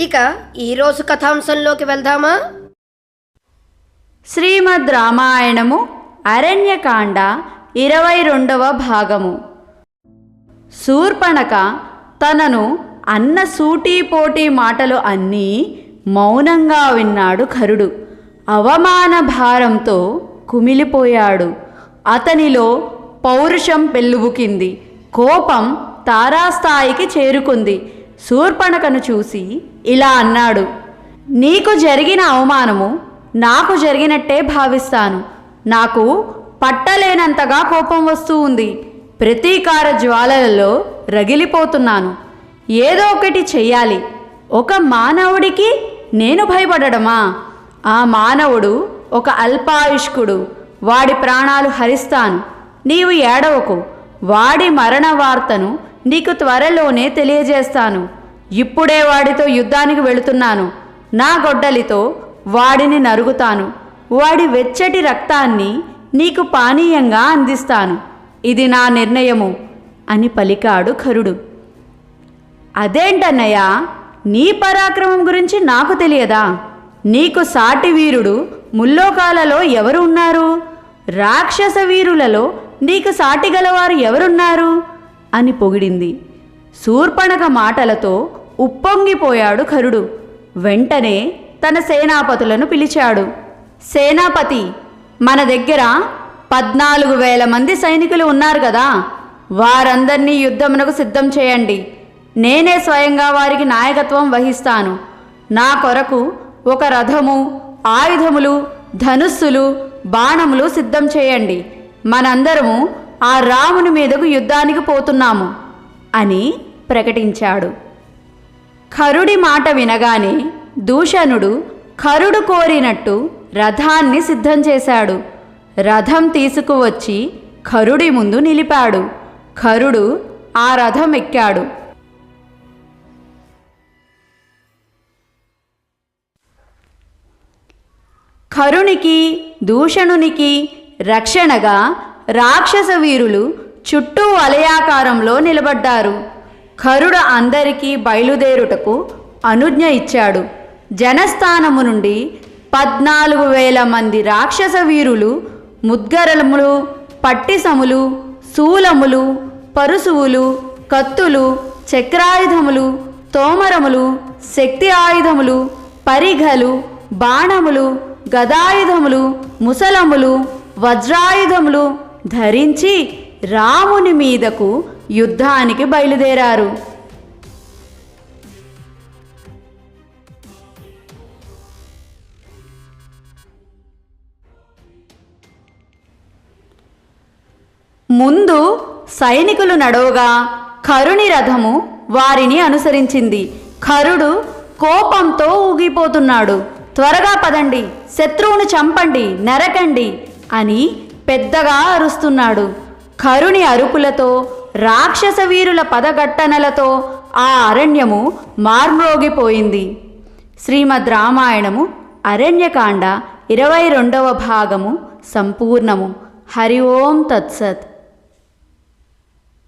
ఇక ఈరోజు కథాంశంలోకి వెళ్దామా? శ్రీమద్ రామాయణము అరణ్యకాండ ఇరవై రెండవ భాగము. శూర్పణక తనను అన్న సూటీపోటీ మాటలు అన్నీ మౌనంగా విన్నాడు ఖరుడు. అవమాన భారంతో కుమిలిపోయాడు. అతనిలో పౌరుషం పెళ్ళుబుకింది కోపం తారాస్థాయికి చేరుకుంది. శూర్పణకను చూసి ఇలా అన్నాడు. నీకు జరిగిన అవమానము నాకు జరిగినట్టే భావిస్తాను. నాకు పట్టలేనంతగా కోపం వస్తూ ఉంది. ప్రతీకార జ్వాలలలో రగిలిపోతున్నాను. ఏదో ఒకటి చెయ్యాలి. ఒక మానవుడికి నేను భయపడడమా? ఆ మానవుడు ఒక అల్పాయుష్కుడు. వాడి ప్రాణాలు హరిస్తాను. నీవు ఏడవకు. వాడి మరణ వార్తను నీకు త్వరలోనే తెలియజేస్తాను. ఇప్పుడే వాడితో యుద్ధానికి వెళుతున్నాను. నా గొడ్డలితో వాడిని నరుగుతాను. వాడి వెచ్చటి రక్తాన్ని నీకు పానీయంగా అందిస్తాను. ఇది నా నిర్ణయము అని పలికాడు ఖరుడు. అదేంటన్నయ్య నీ పరాక్రమం గురించి నాకు తెలియదా? నీకు సాటి వీరుడు ముల్లోకాలలో ఎవరు ఉన్నారు రాక్షస వీరులలో నీకు సాటి గలవారు ఎవరున్నారు? అని పొగిడింది. శూర్పణక మాటలతో ఉప్పొంగిపోయాడు ఖరుడు. వెంటనే తన సేనాపతులను పిలిచాడు. సేనాపతి మన దగ్గర పద్నాలుగు వేల మంది సైనికులు ఉన్నారు కదా. వారందరినీ యుద్ధమునకు సిద్ధం చేయండి. నేనే స్వయంగా వారికి నాయకత్వం వహిస్తాను. నా కొరకు ఒక రథము ఆయుధములు ధనుస్సులు బాణములు సిద్ధం చేయండి. మనందరము ఆ రాముని మీదకు యుద్ధానికి పోతున్నాము అని ప్రకటించాడు. ఖరుడి మాట వినగానే దూషణుడు ఖరుడు కోరినట్టు రథాన్ని సిద్ధం చేశాడు. రథం తీసుకువచ్చి ఖరుడి ముందు నిలిపాడు. ఖరుడు ఆ రథం ఎక్కాడు. ఖరునికి దూషణునికి రక్షణగా రాక్షస వీరులు చుట్టూ వలయాకారంలో నిలబడ్డారు. ఖరుడు అందరికీ బయలుదేరుటకు అనుజ్ఞ ఇచ్చాడు. జనస్థానము నుండి పద్నాలుగు వేల మంది రాక్షస వీరులు ముద్గరములు పట్టిసములు శూలములు పరుశువులు కత్తులు చక్రాయుధములు తోమరములు శక్తి ఆయుధములు పరిఘలు బాణములు గదాయుధములు ముసలములు వజ్రాయుధములు ధరించి రాముని మీదకు యుద్ధానికి బయలుదేరారు. ముందు సైనికులు నడవగా కరుని రథము వారిని అనుసరించింది. కరుడు కోపంతో ఊగిపోతున్నాడు. త్వరగా పదండి శత్రువును చంపండి నరకండి అని పెద్దగా అరుస్తున్నాడు. కరుని అరుపులతో రాక్షస వీరుల పదగట్టనలతో ఆ అరణ్యము మార్మ్రోగిపోయింది. శ్రీమద్ రామాయణము అరణ్యకాండ ఇరవై రెండవ భాగము సంపూర్ణము. హరి ఓం తత్సత్.